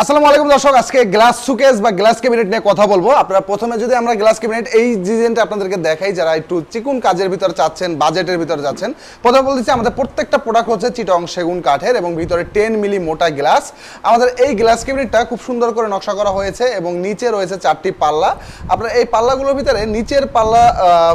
আসসালামু আলাইকুম দর্শক, আজকে গ্লাস সুকেস বা গ্লাস ক্যাবিনেট নিয়ে কথা বলব। আপনারা প্রথমে যদি আমরা গ্লাস ক্যাবিনেট এই ডিজাইনটা আপনাদেরকে দেখাই, যারা একটু চিকুন কাজের ভিতর চাচ্ছেন, বাজেটের ভিতর যাচ্ছেন, প্রথমে বলতেছি আমাদের প্রত্যেকটা প্রোডাক্ট হচ্ছে চিটং সেগুন কাঠের এবং ভিতরে টেন মিলি মোটা গ্লাস। আমাদের এই গ্লাস ক্যাবিনেটটা খুব সুন্দর করে নকশা করা হয়েছে এবং নিচে রয়েছে চারটি পাল্লা। আপনার এই পাল্লাগুলোর ভিতরে নিচের পাল্লা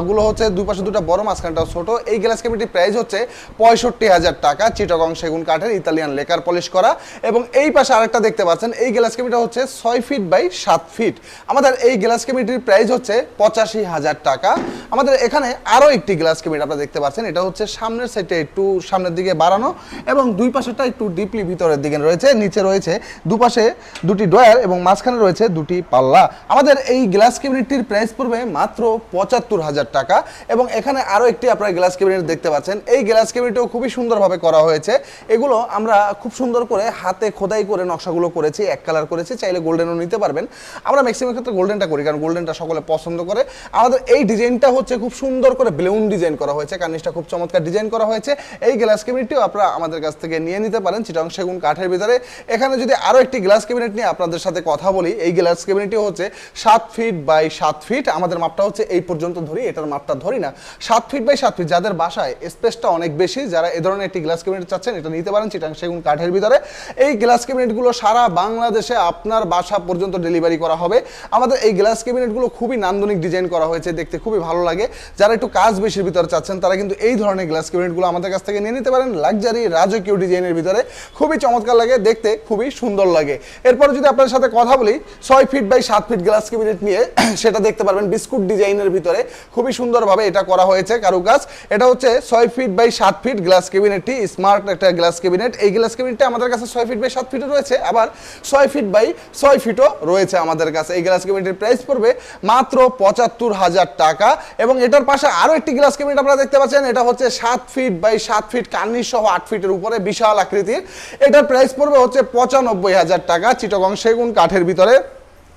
গুলো হচ্ছে দুই পাশে দুটো বড় মাঝখানটা ছোট। এই গ্লাস ক্যাবিনেটির প্রাইস হচ্ছে পঁয়ষট্টি হাজার টাকা চিটগং সেগুন কাঠের ইতালিয়ান লেকার পলিশ করা। এবং এই পাশে আরেকটা দেখতে পাচ্ছেন এই গ্লাস ক্যাবিনেটটা হচ্ছে ছয় ফিট বাই সাত ফিট আমাদের এই গ্লাস ক্যাবিনেটির প্রাইস হচ্ছে পঁচাশি হাজার টাকা। আমাদের এখানে আরও একটি গ্লাস ক্যাবিনেট আপনারা দেখতে পাচ্ছেন, এটা হচ্ছে সামনের সাইডে একটু সামনের দিকে বাড়ানো এবং দুই পাশেরটা একটু ডিপলি ভিতরের দিকে রয়েছে, নিচে রয়েছে দুপাশে দুটি ডয়ার এবং মাঝখানে রয়েছে দুটি পাল্লা। আমাদের এই গ্লাস ক্যাবিনেটটির প্রাইস পড়বে মাত্র পঁচাত্তর হাজার টাকা এবং এখানে আরও একটি আপনারা গ্লাস ক্যাবিনেট দেখতে পাচ্ছেন। এই গ্লাস ক্যাবিনেটও খুবই সুন্দরভাবে করা হয়েছে। এগুলো আমরা খুব সুন্দর করে হাতে খোদাই করে নকশাগুলো করেছি। এক কালার করেছি, চাইলে গোল্ডেনও নিতে পারবেন। আমরা ম্যাক্সিমাম ক্ষেত্রে গোল্ডেনটা করি, কারণ গোল্ডেনটা সকলে পছন্দ করে। আমাদের এই ডিজাইনটা হচ্ছে খুব সুন্দর করে বেলুন ডিজাইন করা হয়েছে, কার্নিশটা খুব চমৎকার ডিজাইন করা হয়েছে। এই গ্লাস ক্যাবিনেটটিও আপনারা আমাদের কাছ থেকে নিয়ে নিতে পারেন, চিটং সেগুন কাঠের ভিতরে। এখানে যদি আরও একটি গ্লাস ক্যাবিনেট নিয়ে আপনাদের সাথে কথা বলি, এই গ্লাস ক্যাবিনেটটি হচ্ছে সাত ফিট বাই সাত ফিট আমাদের মাপটা হচ্ছে এই পর্যন্ত ধরি, এটার মাপটা ধরি না। সাত ফিট বাই সাত ফিট যাদের বাসায় স্পেসটা অনেক বেশি, যারা এ ধরনের একটি গ্লাস ক্যাবিনেট চাচ্ছেন, এটা নিতে পারেন চিটাং সেগুন কাঠের ভিতরে। এই গ্লাস ক্যাবিনেটগুলো সারা বাংলাদেশে আপনার বাসা পর্যন্ত ডেলিভারি করা হবে। আমাদের এই গ্লাস ক্যাবিনেটগুলো খুবই নান্দনিক ডিজাইন করা হয়েছে, দেখতে খুবই ভালো লাগে। যারা একটু কাজ বেশির ভিতরে চাচ্ছেন, তারা কিন্তু এই ধরনের গ্লাস ক্যাবিনেটগুলো আমাদের কাছ থেকে নিয়ে নিতে পারেন লাক্সারি রাজকীয় ডিজাইনের ভিতরে। খুবই চমৎকার লাগে, দেখতে খুবই সুন্দর লাগে। এরপর যদি আপনার সাথে কথা বলি, ছয় ফিট বাই সাত ফিট গ্লাস ক্যাবিনেট নিয়ে সেটা দেখতে পারবেন বিস্কুট ডিজাইনের ভিতরে। খুবই সুন্দরভাবে এটা করা হয়েছে কারুকাজ। এটা হচ্ছে ছয় ফিট বাই সাত ফিট গ্লাস ক্যাবিনেটটি, স্মার্ট একটা গ্লাস ক্যাবিনেট। এই গ্লাস ক্যাবিনেটটা আমাদের কাছে ছয় ফিট বাই সাত ফিটও রয়েছে, আবার ছয় ফিট বাই ছয় ফিটও রয়েছে আমাদের কাছে। এই গ্লাস ক্যাবিনেটের প্রাইস পড়বে মাত্র পঁচাত্তর হাজার টাকা এবং এটার পাশে আরও একটি গ্লাস ক্যাবিনেট আপনারা দেখতে পাচ্ছেন, এটা হচ্ছে সাত ফিট বাই সাত ফিট কার্নিশ সহ আট ফিটের উপরে বিশাল আকৃতির। এটার প্রাইস পড়বে হচ্ছে পঁচানব্বই হাজার টাকা, চিটগং সেগুন কাঠের ভিতরে।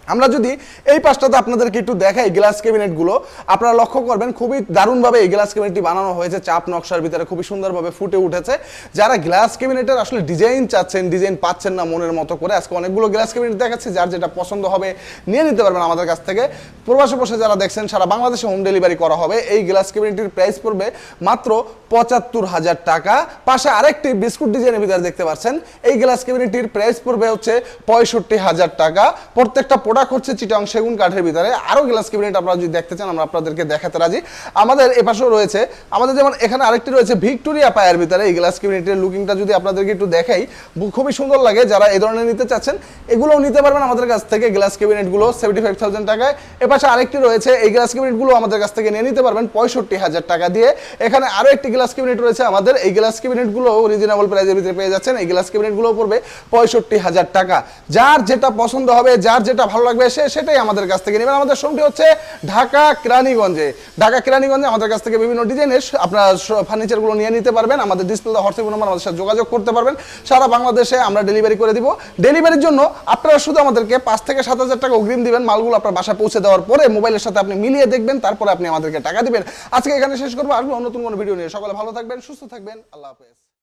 আমরা যদি এই পাশটাতে আপনাদেরকে একটু দেখাই গ্লাস ক্যাবিনেটগুলো আপনারা লক্ষ্য করবেন খুবই দারুণভাবে এই গ্লাস ক্যাবিনেটটি বানানো হয়েছে, চাপ নকশার ভিতরে খুবই সুন্দরভাবে ফুটে উঠেছে। যারা গ্লাস ক্যাবিনেটের আসলে ডিজাইন চাচ্ছেন ডিজাইন পাচ্ছেন না মনের মতো করে, আজকে অনেকগুলো গ্লাস ক্যাবিনেট দেখাচ্ছি, যার যেটা পছন্দ হবে নিয়ে নিতে পারবেন আমাদের কাছ থেকে। প্রবাসে বসে যারা দেখছেন, সারা বাংলাদেশে হোম ডেলিভারি করা হবে। এই গ্লাস ক্যাবিনেটটির প্রাইস পড়বে মাত্র পঁচাত্তর হাজার টাকা। পাশে আরেকটি বিস্কুট ডিজাইনের ভিতরে দেখতে পাচ্ছেন। এই গ্লাস ক্যাবিনেটটির প্রাইস পড়বে হচ্ছে পঁয়ষট্টি হাজার টাকা। প্রত্যেকটা প্রোডাক্ট হচ্ছে চিটং সেগুন কাঠের ভিতরে। আরও গ্লাস ক্যাবিনেট আপনারা যদি দেখতে চান, আমরা আপনাদেরকে দেখাতে রাজি। আমাদের এপাশেও রয়েছে। আমাদের যেমন এখানে আরেকটি রয়েছে ভিক্টোরিয়া পায়ের ভিতরে। এই গ্লাস ক্যাবিনেটের লুকিংটা যদি আপনাদেরকে একটু দেখাই খুবই সুন্দর লাগে। যারা এই ধরনের নিতে চাচ্ছেন, এগুলোও নিতে পারবেন আমাদের কাছ থেকে গ্লাস ক্যাবিনেটগুলো সেভেন্টি ফাইভ থাউজেন্ড টাকায়। এপাশে আরেকটি রয়েছে। এই গ্লাস ক্যাবিনেটগুলো আমাদের কাছ থেকে নিয়ে নিতে পারবেন পঁয়ষট্টি হাজার টাকা দিয়ে। এখানে আরও একটি গ্লাস ক্যাবিনেট রয়েছে আমাদের। এই গ্লাস ক্যাবিনেটগুলো রিজনেবল প্রাইসের ভিতরে পেয়ে যাচ্ছেন। এই গ্লাস ক্যাবিনেটগুলো পড়বে পঁয়ষট্টি হাজার টাকা। যার যেটা পছন্দ হবে, যার যেটা ভালো লাগবে, সে সেটাই আমাদের কাছ থেকে নেবেন। আমাদের শোরুমটি হচ্ছে ঢাকা কেরানীগঞ্জে। ঢাকা কেরানীগঞ্জে আমাদের কাছ থেকে বিভিন্ন ডিজাইনের আপনার ফার্নিচারগুলো নিয়ে নিতে পারবেন। আমাদের ডিসপ্লে হোয়াটসঅ্যাপ নম্বর আমাদের সাথে যোগাযোগ করতে পারবেন। সারা বাংলাদেশে আমরা ডেলিভারি করে দিব। ডেলিভারির জন্য আপনারা শুধু আমাদেরকে পাঁচ থেকে সাত হাজার টাকা অগ্রিম দিবেন। মালগুলো আপনার বাসায় পৌঁছে দেওয়ার পরে মোবাইলের সাথে আপনি মিলিয়ে দেখবেন, তারপরে আপনি আমাদেরকে টাকা দিবেন। আজকে এখানে শেষ করব। আসব নতুন কোনো ভিডিও নিয়ে। সকলে ভালো থাকবেন, সুস্থ থাকবেন। আল্লাহ হাফেজ।